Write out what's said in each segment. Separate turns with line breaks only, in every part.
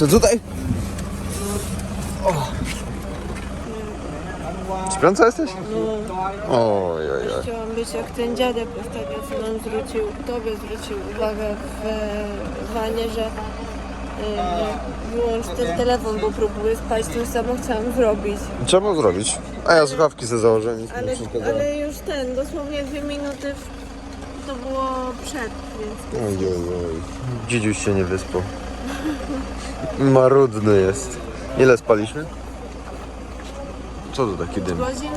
To tutaj? Śpiąca jesteś? Oj, oj, oj.
Chciałam być jak ten dziadek ostatnio, co nam zwrócił, tobie zwrócił uwagę w e, wanie, że e, wyłącz ten telefon, bo próbuję spać, to samo chciałam zrobić.
Trzeba zrobić. A ja słuchawki sobie założę, nic mi
Ale,
przeszkadzało.
ale już ten, dosłownie dwie minuty w- to było przed, więc
Oj, oj, oj. Dzidziuś się nie wyspał. Marudny jest. Ile spaliśmy? Co to taki dym?
godzin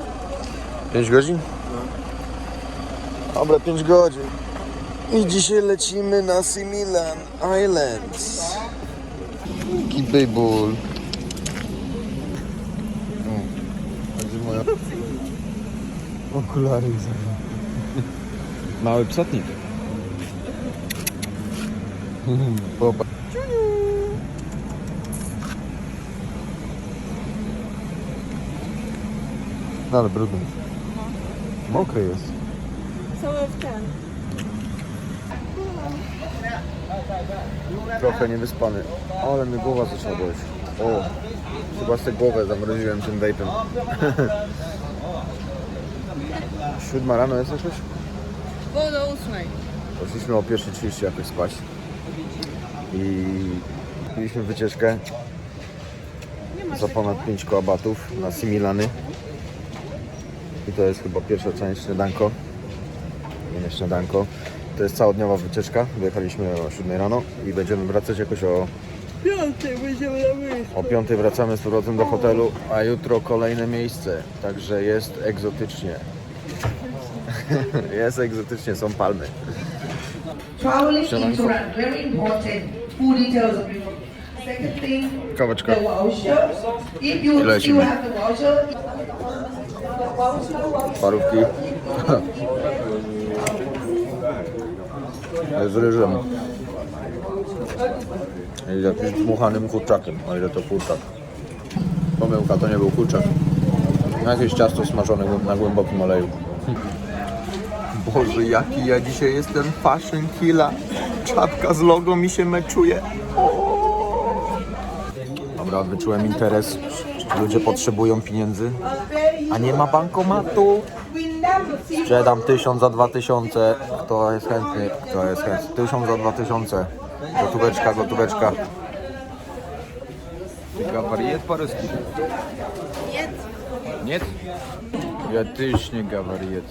5 godzin? Dobra, 5 godzin. I dzisiaj lecimy na Similan Islands. Kibejból. Gdzie moja... Okulary
Mały psotnik.
Popatrz. No ale brudny. Mokry jest.
całe w ten.
Trochę niewyspany. Ale mi głowa zaczyna boleć. O, chyba sobie głowę zamroziłem tym vapem. Siódma rano jest jakoś?
Było do ósmej.
Poszliśmy o 1.30 jakoś spać. I mieliśmy wycieczkę za ponad 5 koabatów na Similany. I to jest chyba pierwsza część śniadanko. Nie, śniadanko. To jest całodniowa wycieczka. Wyjechaliśmy o 7 rano i będziemy wracać jakoś o,
Piątej będziemy na wyjściu.
o 5 wracamy z powrotem do hotelu, a jutro kolejne miejsce. Także jest egzotycznie. jest egzotycznie, są palmy.
Traveling insurance, very important. Full details of. Second thing,
Kaweczka.
the voucher. If you still have the voucher,
Parówki. Z ryżem. I z jakimś dmuchanym kurczakiem, o ile to kurczak. Pomyłka, to nie był kurczak. Jakieś ciasto smażone na głębokim oleju. Boże, jaki ja dzisiaj jestem fashion killa. Czapka z logo mi się meczuje. Dobra, wyczułem interes. Ludzie potrzebują pieniędzy, a nie ma bankomatu. Sprzedam 1000 za 2000. Kto jest chętny? Kto jest chętny? 1000 za 2000. Gotóweczka, gotóweczka.
Gawariet paryski.
Nie.
Nie? Ja też nie gawariet.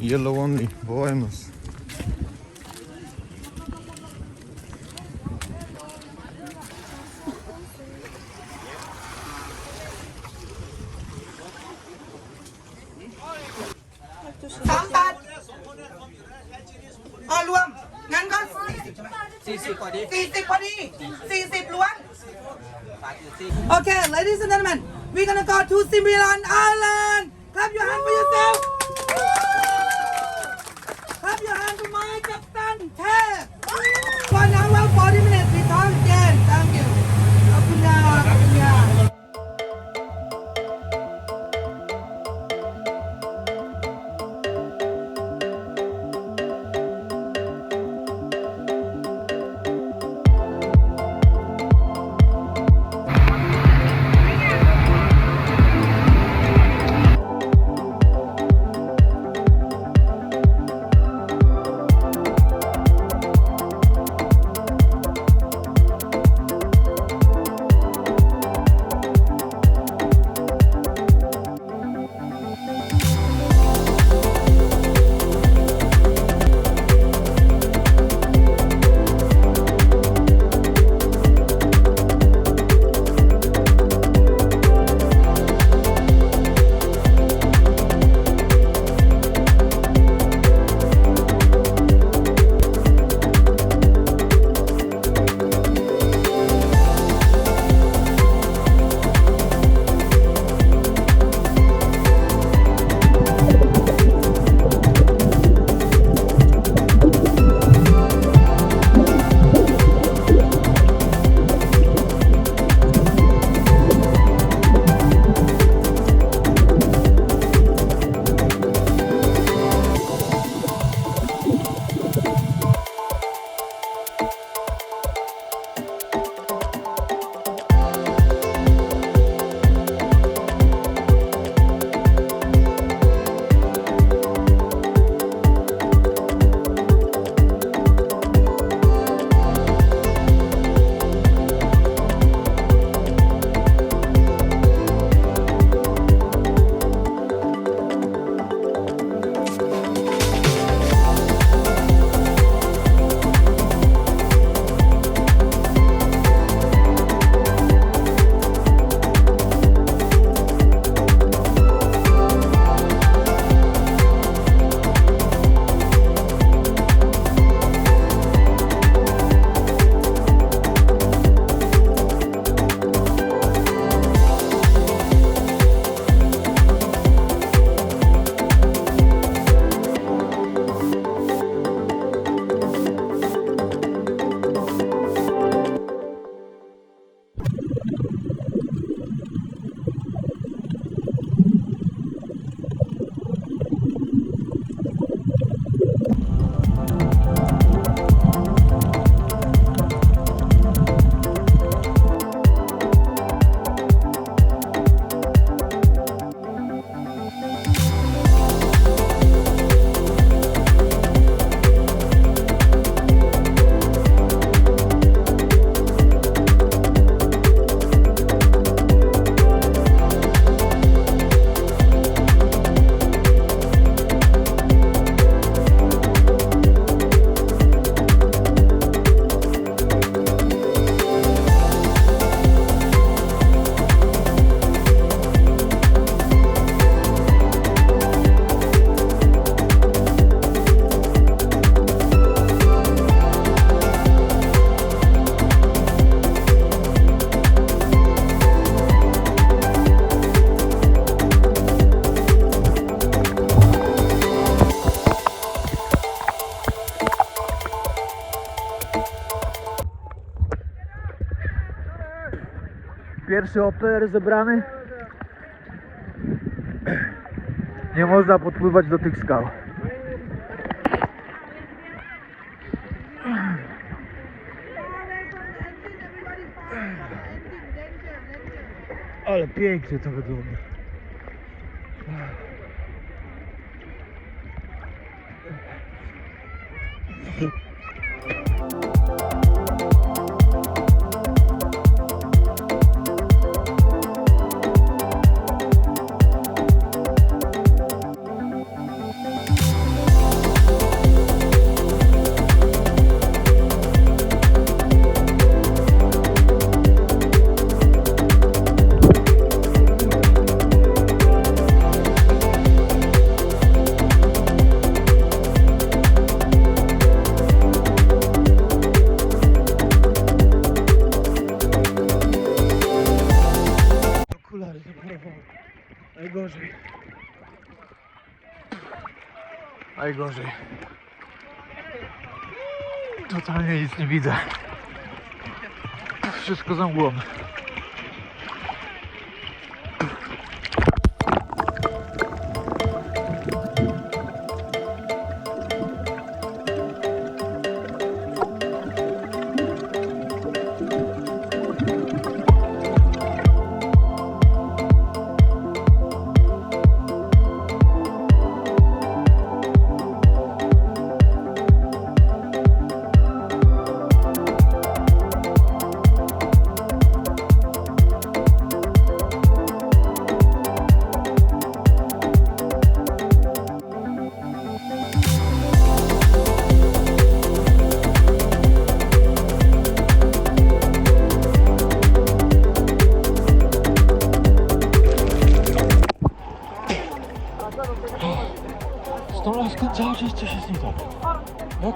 Yellow only,
buenos. Ladies and gentlemen, we're gonna go to Similan Island. Clap your hand for yourself. Clap your hand to my captain, Ted.
Pierwszy OPR zebrany. Nie można podpływać do tych skał. Ale pięknie to wygląda. Najgorzej. Totalnie nic nie widzę. Wszystko za mgłą.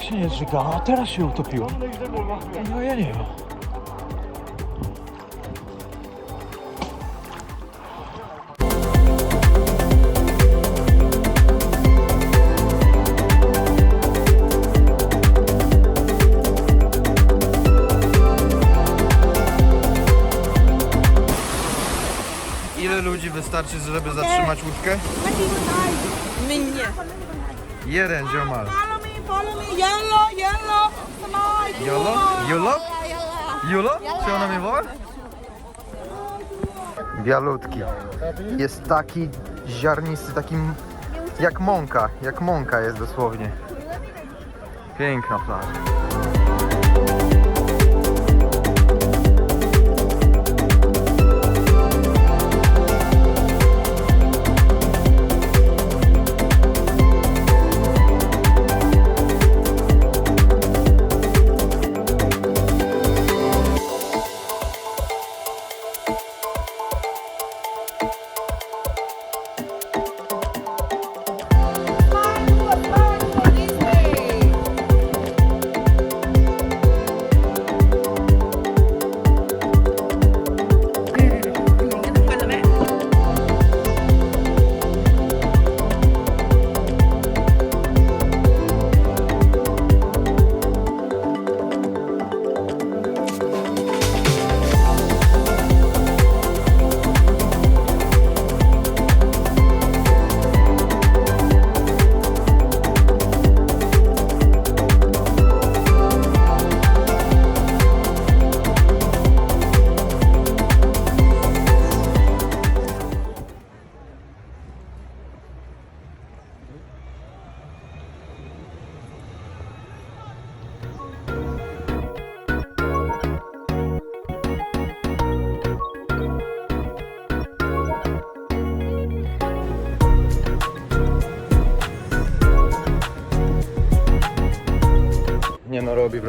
Jak się nie zżyga, a teraz się utopiło. No ja nie wiem.
Ile ludzi wystarczy, żeby zatrzymać łódkę?
Mnie.
Jeden ziomal.
Yellow, yellow. On.
Jolo? Jolo? Jolo? Co ona mi woła? Bialutki. Jest taki ziarnisty, taki m- jak mąka, jak mąka jest dosłownie. Piękna plaża.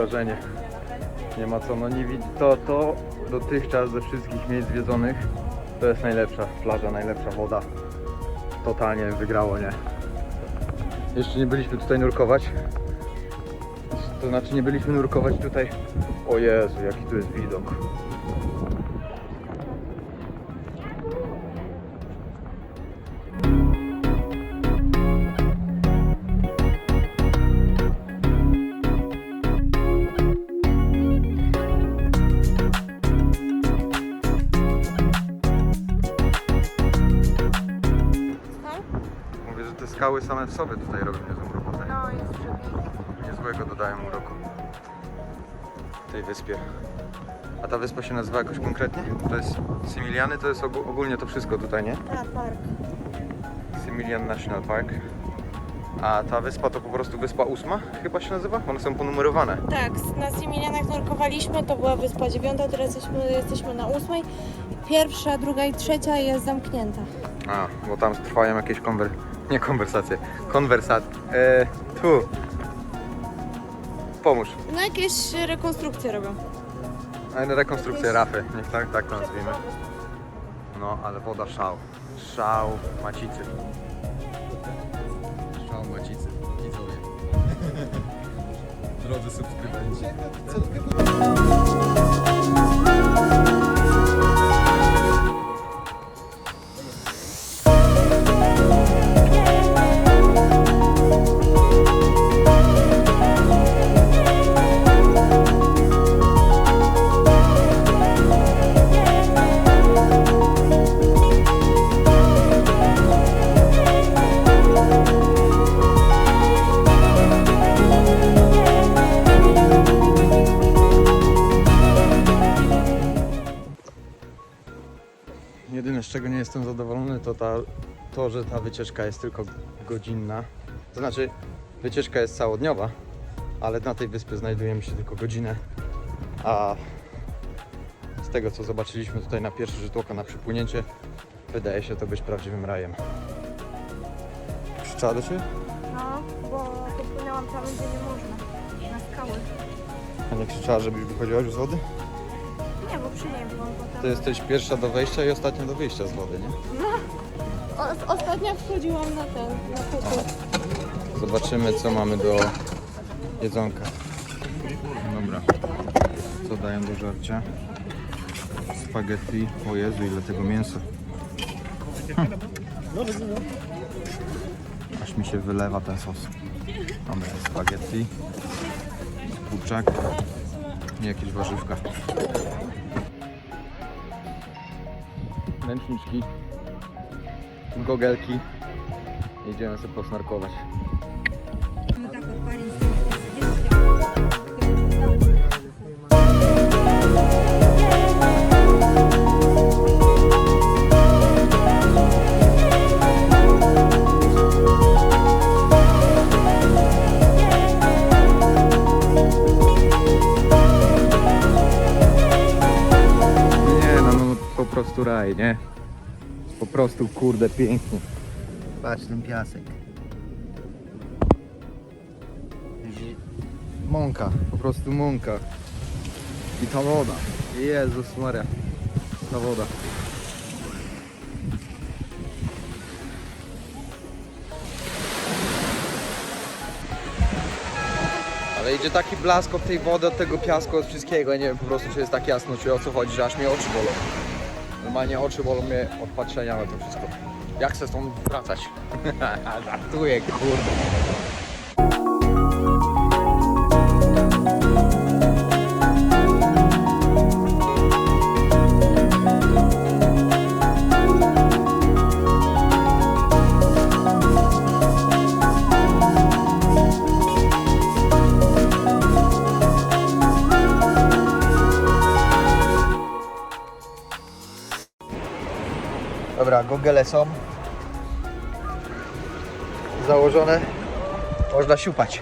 Wrażenie. Nie ma co, no nie widzi. To, to dotychczas ze wszystkich miejsc zwiedzonych to jest najlepsza plaża, najlepsza woda. Totalnie wygrało, nie? Jeszcze nie byliśmy tutaj nurkować. To znaczy nie byliśmy nurkować tutaj. O Jezu, jaki tu jest widok. Wyspie. A ta wyspa się nazywa jakoś konkretnie? To jest Similiany, to jest ogó- ogólnie to wszystko tutaj, nie?
Ta park.
Similian National Park. A ta wyspa to po prostu wyspa ósma chyba się nazywa? One są ponumerowane.
Tak, na Similianach nurkowaliśmy, to była wyspa dziewiąta, teraz jesteśmy, jesteśmy na ósmej. Pierwsza, druga i trzecia jest zamknięta.
A, bo tam trwają jakieś konwer... nie konwersacje, konwersat... E, tu. Pomóż.
No jakieś rekonstrukcje robią.
A, Rekonstrukcję rafy, niech tak, tak to nazwijmy. No, ale woda szał. Szał macicy. Szał macicy. Widzowie. Drodzy subskrybenci. Czego nie jestem zadowolony to ta, to, że ta wycieczka jest tylko godzinna. To znaczy wycieczka jest całodniowa, ale na tej wyspie znajdujemy się tylko godzinę. A z tego co zobaczyliśmy tutaj na pierwszy rzut oka na przypłynięcie, wydaje się to być prawdziwym rajem. Krzyczała do Ciebie?
No, bo popłynęłam tam, gdzie nie można. Na skały.
A nie krzyczała, żebyś wychodziłaś z wody?
Nie, bo potem.
To jesteś pierwsza do wejścia i ostatnia do wyjścia z wody, nie?
O, ostatnio wchodziłam na ten, na kuku.
Zobaczymy co mamy do jedzonka. Dobra. Co dają do żarcia? Spaghetti. O Jezu, ile tego mięsa. Hm. Aż mi się wylewa ten sos. Dobra, spaghetti. Kurczak. I jakieś warzywka. Ręczniczki. Gogelki. Idziemy sobie posnarkować. Prostu raj, nie? Po prostu kurde pięknie. Patrz ten piasek. Mąka, po prostu mąka. I ta woda. Jezus Maria. Ta woda. Ale idzie taki blask od tej wody, od tego piasku, od wszystkiego. Ja nie wiem po prostu, czy jest tak jasno, czy o co chodzi, że aż mnie oczy bolą. Normalnie oczy bolą mnie od patrzenia na to wszystko. Jak chcę stąd wracać? Żartuję, kurde. Gogele są. Założone. Można siupać.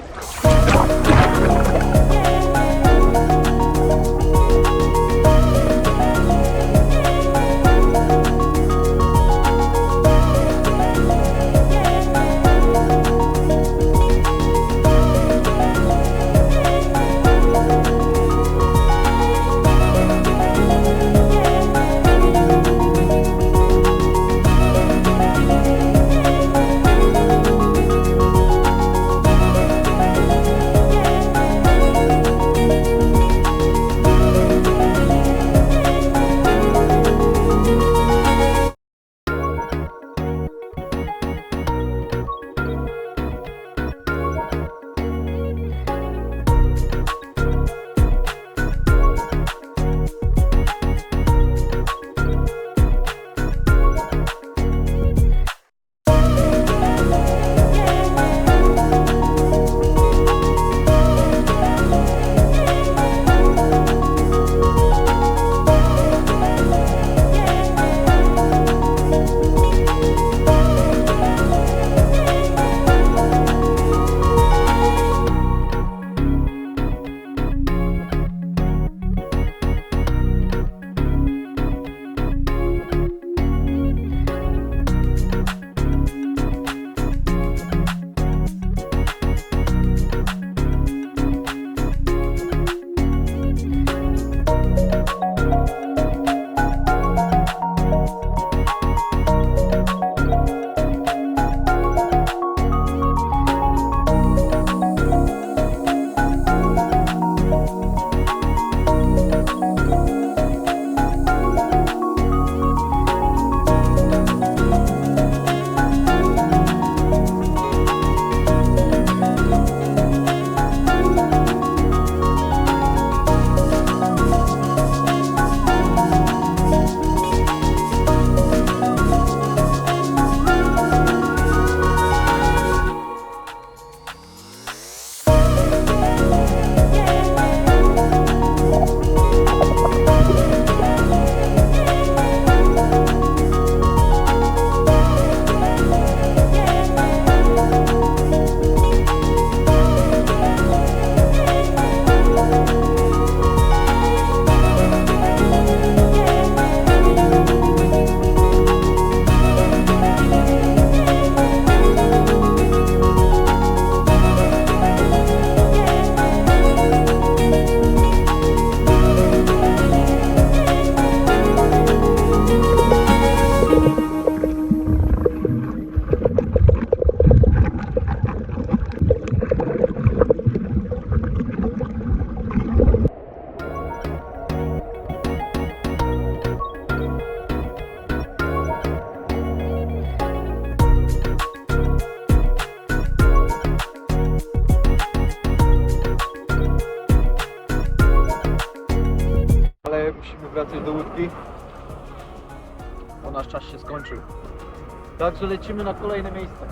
Także lecimy na kolejne miejsce.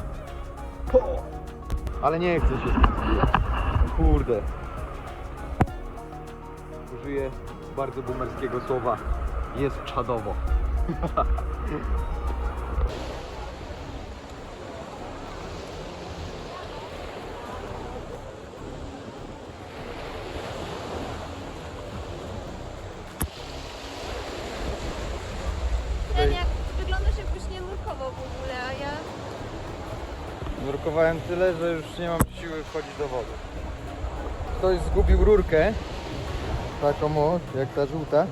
Po! Ale nie chcę się zbijać. Kurde. Użyję bardzo boomerskiego słowa. Jest czadowo.
Ten jakbyś nie nurkował w ogóle, a ja...
Nurkowałem tyle, że już nie mam siły wchodzić do wody. Ktoś zgubił rurkę. Taką o, jak ta żółta.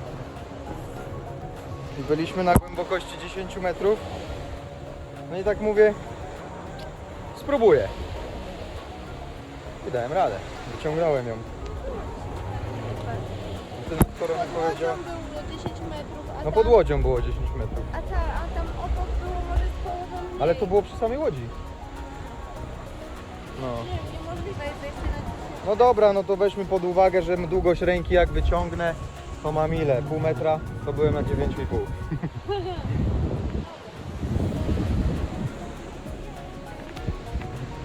I byliśmy na głębokości 10 metrów. No i tak mówię, spróbuję. I dałem radę. Wyciągnąłem ją. Ten skoro mi powiedział.
było 10 metrów, a
No
tam...
pod łodzią było 10 metrów.
A, ta, a
Ale to było przy samej łodzi. No.
Niemożliwe jest na 10
No dobra, no to weźmy pod uwagę, że długość ręki jak wyciągnę, to mam ile? Pół metra? To byłem na 9,5.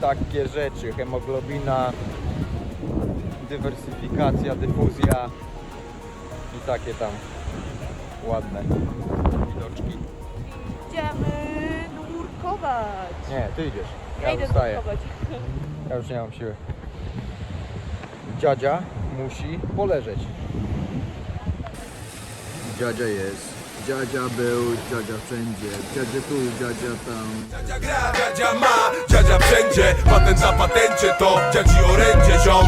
Takie rzeczy, hemoglobina, dywersyfikacja, dyfuzja i takie tam ładne widoczki.
Idziemy nurkować.
Nie, ty idziesz.
Ja
Ja
idę
zostaję.
nurkować.
Ja już nie mam siły. Dziadzia musi poleżeć. Dziadzia jest. Dziadzia był, dziadzia wszędzie. Dziadzia tu, dziadzia tam.
Dziadzia gra, dziadzia ma, dziadzia wszędzie Patent za patencie to dziadzi orędzie ziom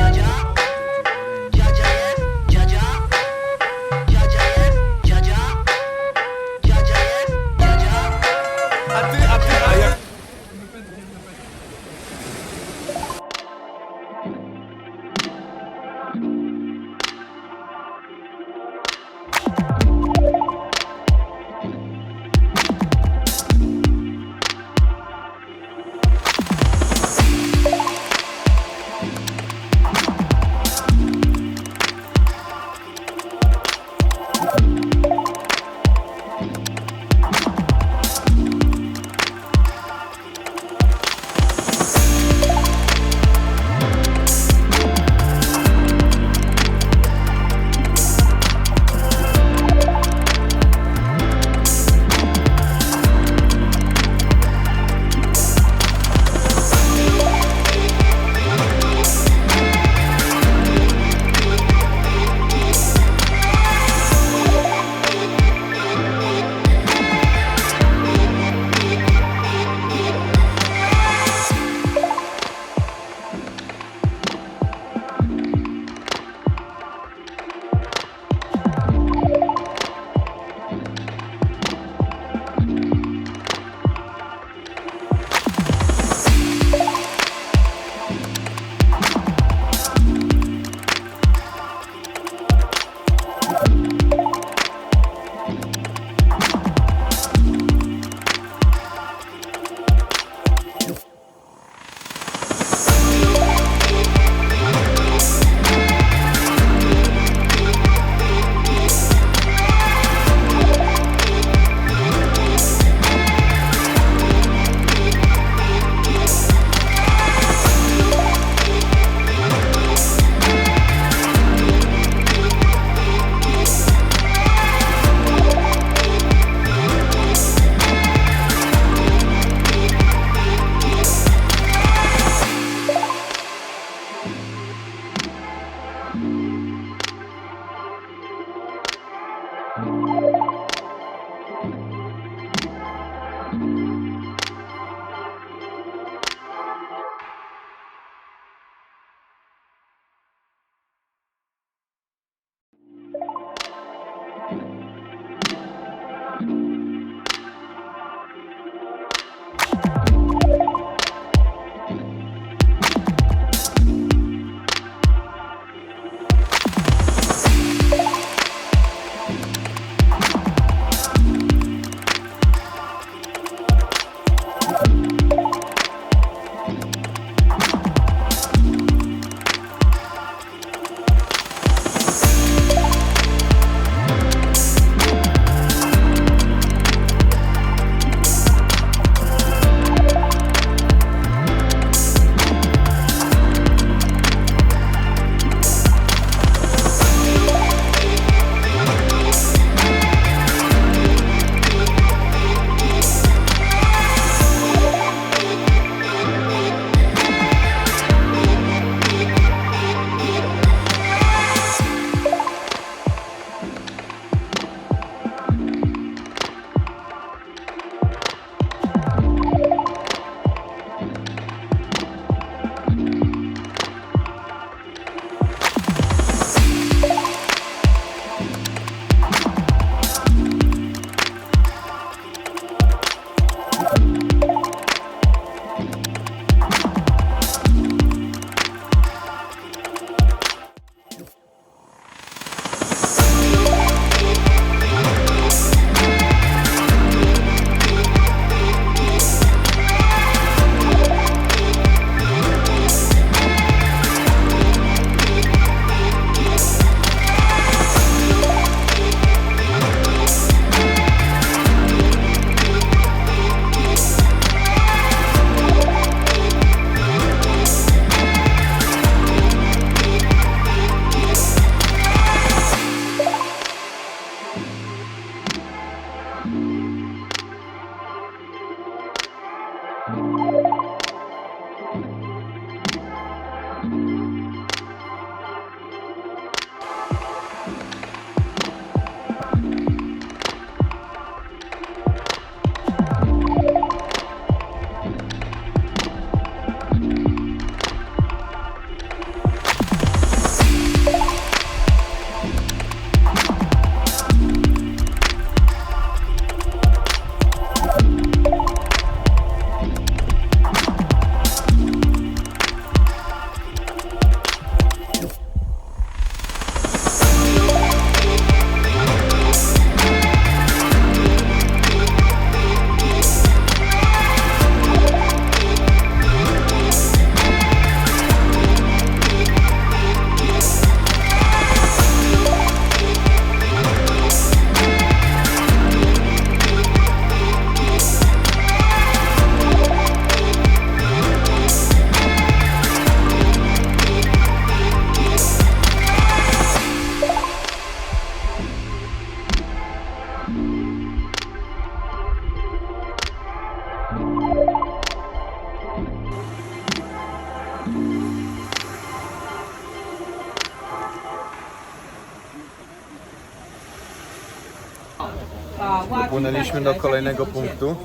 do kolejnego punktu.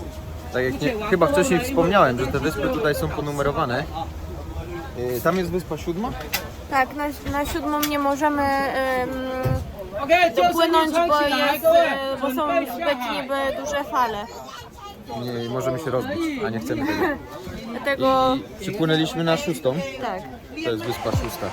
Tak jak nie, chyba wcześniej wspomniałem, że te wyspy tutaj są ponumerowane. Yy, Tam jest wyspa siódma?
Tak, na, na siódmą nie możemy em, dopłynąć, bo, jest, e, bo są zbyt niby duże fale.
Nie, możemy się rozbić, a nie chcemy tego.
Dlatego
Przypłynęliśmy na szóstą.
tak.
To jest wyspa szósta.